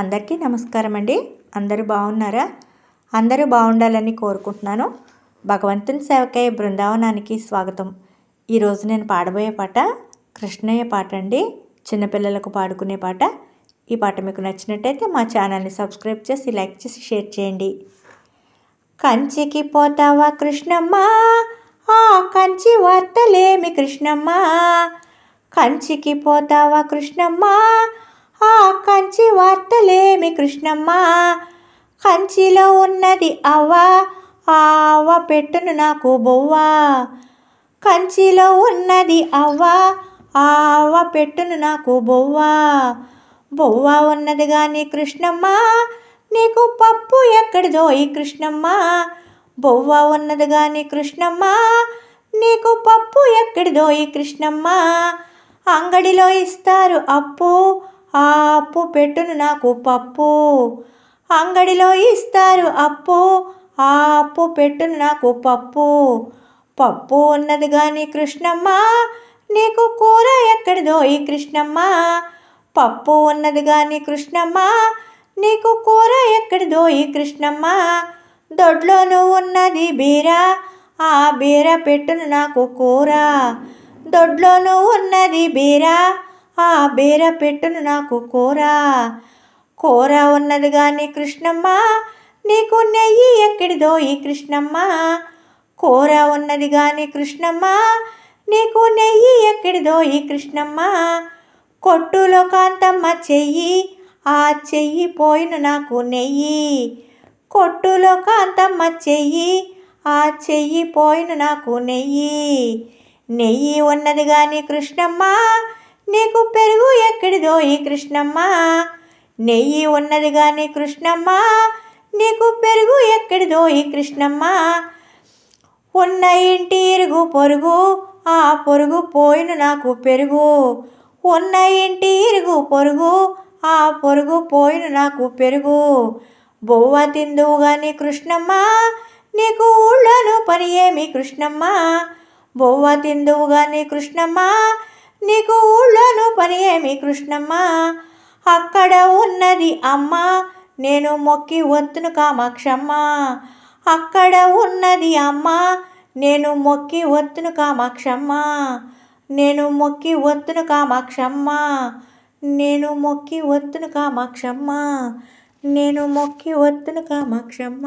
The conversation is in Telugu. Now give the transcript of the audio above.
అందరికీ నమస్కారం అండి అందరూ బాగున్నారా? అందరూ బాగుండాలని కోరుకుంటున్నాను. భగవంతుని సేవకై బృందావనానికి స్వాగతం. ఈరోజు నేను పాడబోయే పాట కృష్ణయ్య పాట అండి. చిన్నపిల్లలకు పాడుకునే పాట. ఈ పాట మీకు నచ్చినట్టయితే మా ఛానల్ని సబ్స్క్రైబ్ చేసి లైక్ చేసి షేర్ చేయండి. కంచికి పోతావా కృష్ణమ్మ? ఆ కంచి వార్తలేమి కృష్ణమ్మ? కంచికి పోతావా కృష్ణమ్మ? ఆ కంచి వార్తలేమి కృష్ణమ్మ? కంచిలో ఉన్నది అవ్వ ఆ అవ్వ పెట్టును నాకు బొవ్వ? కంచిలో ఉన్నది అవ్వ ఆ అవ్వ పెట్టును నాకు బొవ్వ? బొవ్వ ఉన్నది కానీ కృష్ణమ్మ నీకు పప్పు ఎక్కడిదో ఈ కృష్ణమ్మ? బొవ్వ ఉన్నది కానీ కృష్ణమ్మ నీకు పప్పు ఎక్కడిదో ఈ కృష్ణమ్మ? అంగడిలో ఇస్తారు అప్పు ఆ అప్పు పెట్టును నాకు పప్పు. అంగడిలో ఇస్తారు అప్పు. ఆ అప్పు పెట్టును నాకు పప్పు. పప్పు ఉన్నది కానీ కృష్ణమ్మ నీకు కూర ఎక్కడిదో ఈ కృష్ణమ్మ. పప్పు ఉన్నది కానీ కృష్ణమ్మ నీకు కూర ఎక్కడిదో ఈ కృష్ణమ్మ. దొడ్లోను ఉన్నది బీర ఆ బీర పెట్టును నాకు కూర. దొడ్లోను ఉన్నది బీరా ఆ బేర పెట్టును నాకు కూర. కోర ఉన్నది కానీ కృష్ణమ్మ నీకు నెయ్యి ఎక్కడిదో ఈ కృష్ణమ్మ. కోర ఉన్నది కానీ కృష్ణమ్మ నీకు నెయ్యి ఎక్కడిదో ఈ కృష్ణమ్మ. కొట్టులో కాంతమ్మ చెయ్యి ఆ చెయ్యి పోయిన నాకు నెయ్యి. కొట్టులో కాంతమ్మ చెయ్యి ఆ చెయ్యి పోయిన నాకు నెయ్యి. నెయ్యి ఉన్నది కానీ కృష్ణమ్మ నీకు పెరుగు ఈ కృష్ణమ్మ. నెయ్యి ఉన్నది కానీ కృష్ణమ్మ నీకు పెరుగు ఎక్కడిదో ఈ కృష్ణమ్మ. ఉన్న ఇంటి ఇరుగు పొరుగు ఆ పొరుగు పోయిన నాకు పెరుగు. ఉన్న ఇంటి ఇరుగు పొరుగు ఆ పొరుగు పోయిన నాకు పెరుగు. బొవ్వ తిందువు కానీ కృష్ణమ్మ నీకు ఊళ్ళను పని ఏమి కృష్ణమ్మ. బొవ్వ తిందువు కానీ కృష్ణమ్మ నీకు ఊళ్ళోనూ పని ఏమి కృష్ణమ్మ? అక్కడ ఉన్నది అమ్మ నేను మొక్కి వత్తును కామాక్షమ్మ. అక్కడ ఉన్నది అమ్మ నేను మొక్కి వత్తును కామాక్షమ్మ. నేను మొక్కి వత్తును కామాక్షమ్మ. నేను మొక్కి వత్తును కామాక్షమ్మ. నేను మొక్కి వత్తును కామాక్షమ్మ.